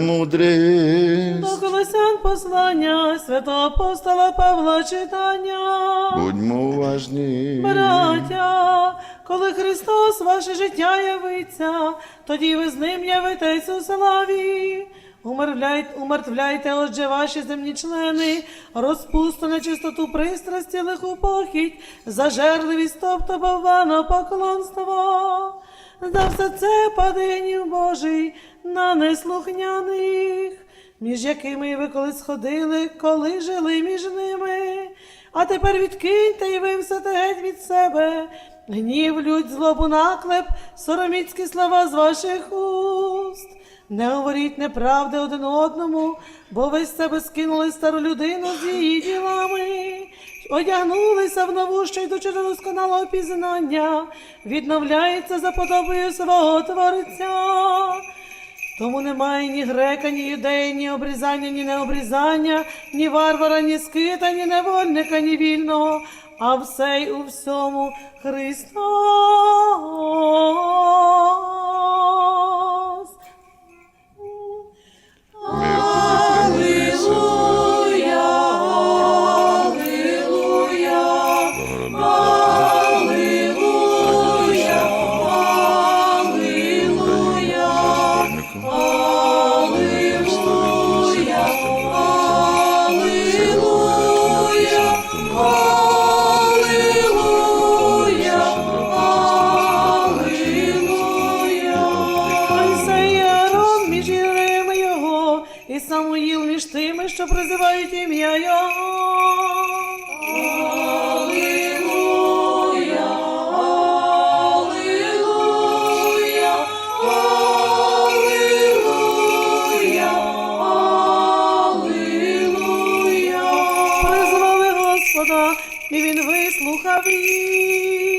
премудрість. До Колосян послання святого апостола Павла читання. Будьмо уважні. Браття, коли Христос ваше життя явиться, тоді ви з ним явитесь у славі. Умертвляйте, умертвляйте, отже, ваші земні члени, розпусту нечистоту пристрасті, лиху похідь, зажерливість, тобто бавано поклонство. За все це падинів Божий на неслухняних, між якими ви колись ходили, коли жили між ними. А тепер відкиньте і ви все те геть від себе. Гнів, лють, злобу, наклеп, сороміцькі слова з ваших уст. Не говоріть неправди один одному, бо ви з себе скинули стару людину з її ділами, одягнулися в нову, ще йдучи до досконалого пізнання, відновляється за подобою свого Творця. Тому немає ні грека, ні юдеї, ні обрізання, ні необрізання, ні варвара, ні скита, ні невольника, ні вільного, а все й у всьому Христос. Самуїл між тими, що призивають ім'я його. Господа, і він вислухав їх.